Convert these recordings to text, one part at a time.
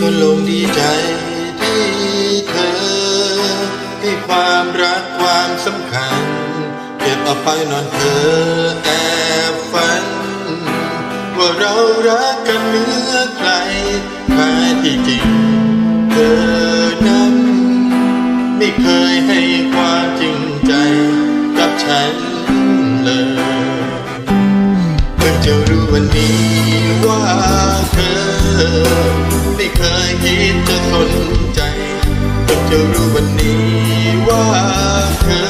ก็ลงดีใจที่เธอให้ความรักความสำคัญ เก็บเอาไปนอนเธอแอบฝัน ว่าเรารักกันเมื่อใครแท้ที่จริง จะรู้วันนี้ว่าเธอ ไม่เคยคิดจะสนใจเพิ่งจะรู้วันนี้ว่าเธอ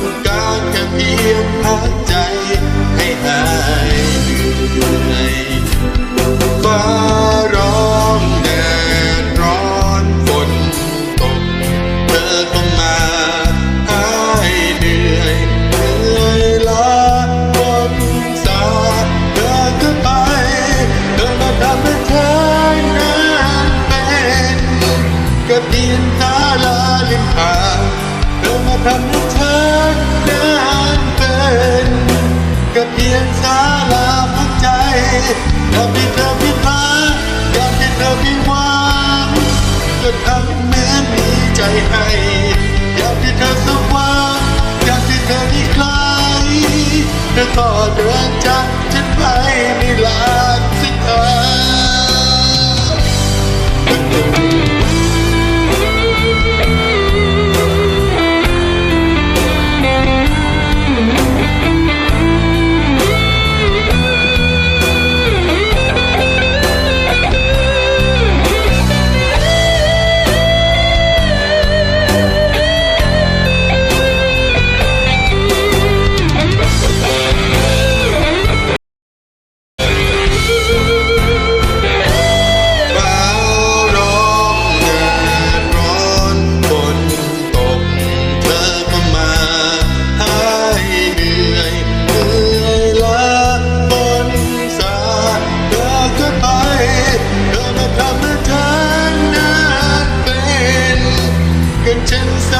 ต้องการแค่เพียงพัก ก็เพียงตาลาลิมหาเธอมาทำให้เธอนั้นเป็นก็เพียงสาลาพักใจอยากให้เธอพิพากอยากให้เธอพิวางก็ทำเหมือนมีใจให้อยากให้เธอสว่างอยากให้เธอมีใครเธอก็เดิน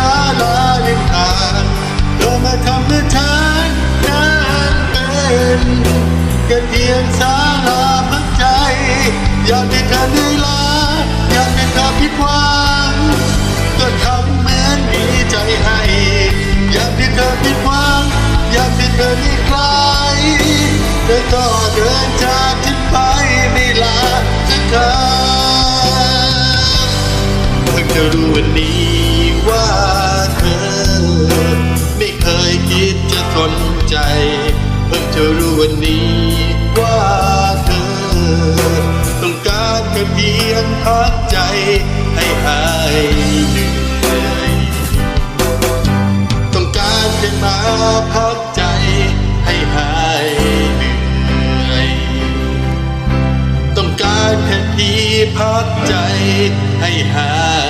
าลาลิมทางเธอมาทำให้ฉันนั้นเป็นกันเพียงสาลาพักใจ อยากให้เธอเหนื่อยล้าอยากให้เธอผิดหวังก็ทำเหมือนมีใจให้ อยากให้เธอผิดหวังอยากให้เธอมีใครเธอก็เดินจากฉันไปไม่ลาสักคำเพิ่งจะรู้วันนี้ นใจ เพิ่งจะรู้วันนี้ว่าเธอ ต้องการแค่เพียงพักใจให้หายเหนื่อยต้องการแค่มาพักใจให้หายเหนื่อยต้องการแค่ที่พักใจให้หาย